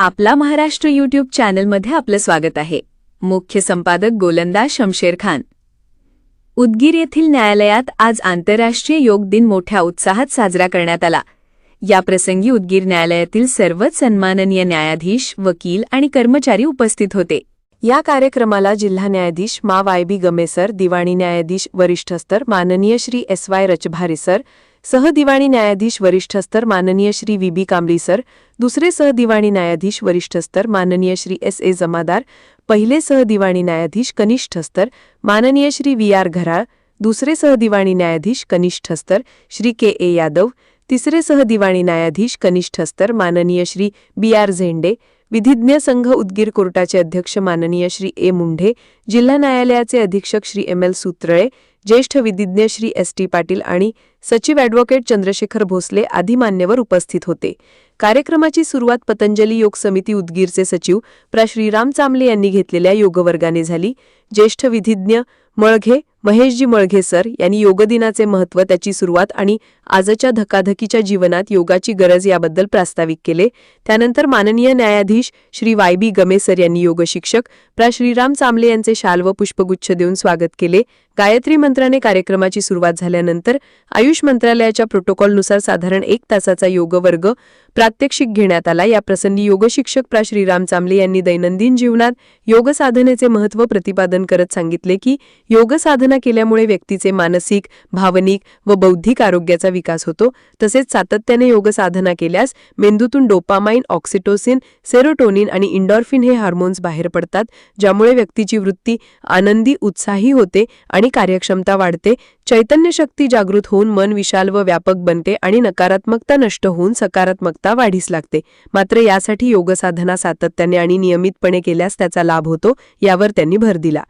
आपला महाराष्ट्र यूट्यूब चॅनलमध्ये आपलं स्वागत आहे. मुख्य संपादक गोलंदाज शमशेर खान. उदगीर येथील न्यायालयात आज आंतरराष्ट्रीय योग दिन मोठ्या उत्साहात साजरा करण्यात आला. याप्रसंगी उदगीर न्यायालयातील सर्वच सन्माननीय न्यायाधीश वकील आणि कर्मचारी उपस्थित होते. या कार्यक्रमाला जिल्हा न्यायाधीश मा वाय बी गमेसर दिवाणी न्यायाधीश वरिष्ठ स्तर माननीय श्री एस वाय रचभारी सर सहदिवाणी न्यायाधीश वरिष्ठस्तर माननीय Shri V B Kambli sir दुसरे सहदिवाणी न्यायाधीश वरिष्ठस्तर माननीय श्री एस ए जमादार पहिले सहदिवाणी न्यायाधीश कनिष्ठ स्तर माननीय श्री व्ही आर घराळ दुसरे सहदिवाणी न्यायाधीश कनिष्ठस्तर श्री के ए यादव तिसरे सहदिवाणी न्यायाधीश कनिष्ठ स्तर माननीय श्री बी आर झेंडे विधिज्ञ संघ उदगीर कोर्टाचे अध्यक्ष माननीय श्री ए मुंढे जिल्हा न्यायालयाचे अधीक्षक श्री एम एल सूत्रळे ज्येष्ठ विधिज्ञ श्री एस टी पाटील आणि सचिव ॲडव्होकेट चंद्रशेखर भोसले आदी मान्यवर उपस्थित होते. कार्यक्रमाची सुरुवात पतंजली योग समिती उदगीरचे सचिव प्रा. श्रीराम चांबले यांनी घेतलेल्या योगवर्गाने झाली. ज्येष्ठ विधिज्ञ मळघे महेशजी मळघे सर यांनी योगदिनाचे महत्त्व त्याची सुरुवात आणि आजच्या धकाधकीच्या जीवनात योगाची गरज याबद्दल प्रास्ताविक केले. त्यानंतर माननीय न्यायाधीश श्री वाय बी गमेसर यांनी योगशिक्षक प्रा. श्रीराम चांबले यांचे शाल व पुष्पगुच्छ देऊन स्वागत केले. गायत्री मंत्राने कार्यक्रमाची सुरुवात झाल्यानंतर आयुष मंत्रालयाच्या प्रोटोकॉलनुसार साधारण एक तासाचा योग वर्ग प्रात्यक्षिक घेण्यात आला. या प्रसंगी योगशिक्षक प्रा. श्रीराम चांबले यांनी दैनंदिन जीवनात योग साधनेचे महत्त्व प्रतिपादन करत सांगितले की योग साधना केल्यामुळे व्यक्तीचे मानसिक भावनिक व बौद्धिक आरोग्याचा विकास होतो. तसेच सातत्याने योग साधना केल्यास मेंदूतून डोपामाइन ऑक्सिटोसिन सेरोटोनिन आणि इंडॉर्फिन हे हार्मोन्स बाहेर पडतात ज्यामुळे व्यक्तीची वृत्ती आनंदी उत्साही होते आणि कार्यक्षम क्षमता वाढते चैतन्य शक्ती जागृत होऊन मन विशाल व व्यापक बनते आणि नकारात्मकता नष्ट होऊन सकारात्मकता वाढीस लागते. मात्र यासाठी योगसाधना सातत्याने आणि नियमितपणे केल्यास त्याचा लाभ होतो यावर त्यांनी भर दिला.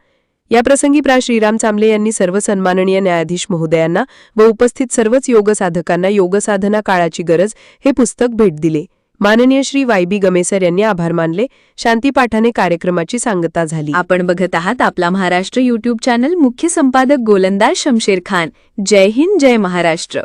याप्रसंगी प्रा. श्रीराम चांबले यांनी सर्व सन्माननीय न्यायाधीश महोदयांना व उपस्थित सर्वच योगसाधकांना योगसाधना काळाची गरज हे पुस्तक भेट दिले. माननीय श्री वाय बी गमेसर यांनी आभार मानले. शांतीपाठाने कार्यक्रमाची सांगता झाली. आपण बघत आहात आपला महाराष्ट्र युट्यूब चॅनल मुख्य संपादक गोलंदाज शमशेर खान. जय हिंद जय महाराष्ट्र.